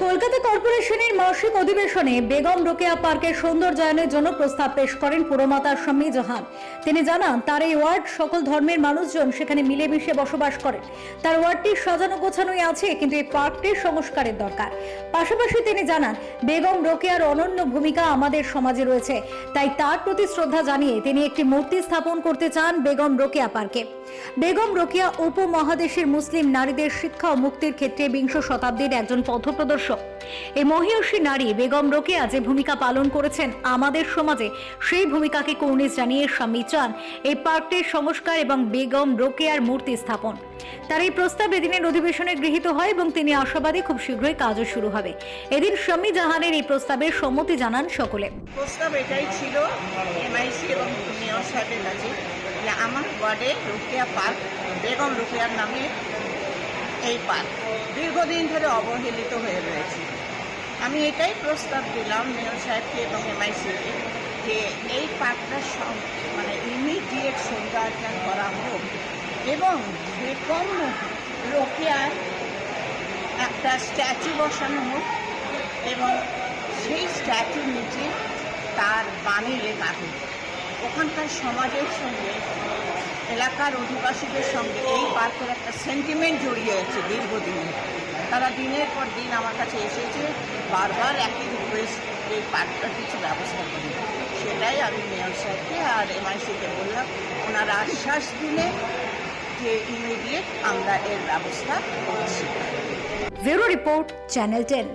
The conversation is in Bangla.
কর্পোরেশনের মাসিক অধিবেশনে বেগম রোকেয়া পার্কের সৌন্দর্যায়নের জন্য প্রস্তাব পেশ করেন পুরমাতা শাম্মী জাহান। তিনি জানান, তার এই ওয়ার্ড সকল ধর্মের মানুষজন সেখানে মিলেমিশে বসবাস করেন। তার ওয়ার্ডটি সাজানো গোছানোই আছে, কিন্তু এই পার্কটির সংস্কারের দরকার। পাশাপাশি তিনি জানান, বেগম রোকেয়ার অনন্য ভূমিকা আমাদের সমাজে রয়েছে। তাই তার প্রতি শ্রদ্ধা জানিয়ে তিনি একটি মূর্তি স্থাপন করতে চান বেগম রোকেয়া পার্কে। বেগম রোকেয়া উপমহাদেশের মুসলিম নারীদের শিক্ষা ও মুক্তির ক্ষেত্রে বিংশ শতাব্দীর একজন পথপ্রদর্শক। এই মহিয়সী নারী বেগম রোকেয়া যে ভূমিকা পালন করেছেন আমাদের সমাজে। সেই ভূমিকাকে কর্নিশ জানিয়ে স্বামী চান এই পার্কটির সংস্কার এবং বেগম রোকেয়ার মূর্তি স্থাপন। তার এই প্রস্তাব এদিনের অধিবেশনে গৃহীত হয় এবং তিনি আশাবাদী খুব শীঘ্রই কাজও শুরু হবে। এদিন স্বামী জাহানের এই প্রস্তাবের সম্মতি জানান সকলে। প্রস্তাব এটাই ছিল এমআইসি এবং মেয়র সাহেবের কাছে আমার ওয়ার্ডে রুকিয়া পার্ক, বেগম রুকিয়ার নামে এই পার্ক দীর্ঘদিন ধরে অবহেলিত হয়ে রয়েছে। আমি এটাই প্রস্তাব দিলাম মেয়র সাহেবকে এবং এমআইসিকে যে এই পার্কটা মানে ইমিডিয়েট সৌন্দর্যায়ন করা হোক এবং বেগম রোকেয়ার একটা স্ট্যাচু বসানো হোক এবং সেই স্ট্যাচুর নিচে তার বাণী লেখা হোক। ওখানকার সমাজের সঙ্গে এলাকার অধিবাসীদের সঙ্গে এই পার্কের একটা সেন্টিমেন্ট জড়িয়ে আছে দীর্ঘদিনে। তারা দিনের পর দিন আমার কাছে এসেছে, বারবার একই রিকোয়েস্ট এই পার্কটা কিছু ব্যবস্থা করি। সেটাই আমি মেয়র সাহেবকে আর এমআইসিকে বললাম, ওনারা আশ্বাস দিলে যে ইমিডিয়েট আমরা এর ব্যবস্থা করছি। Report, channel ten.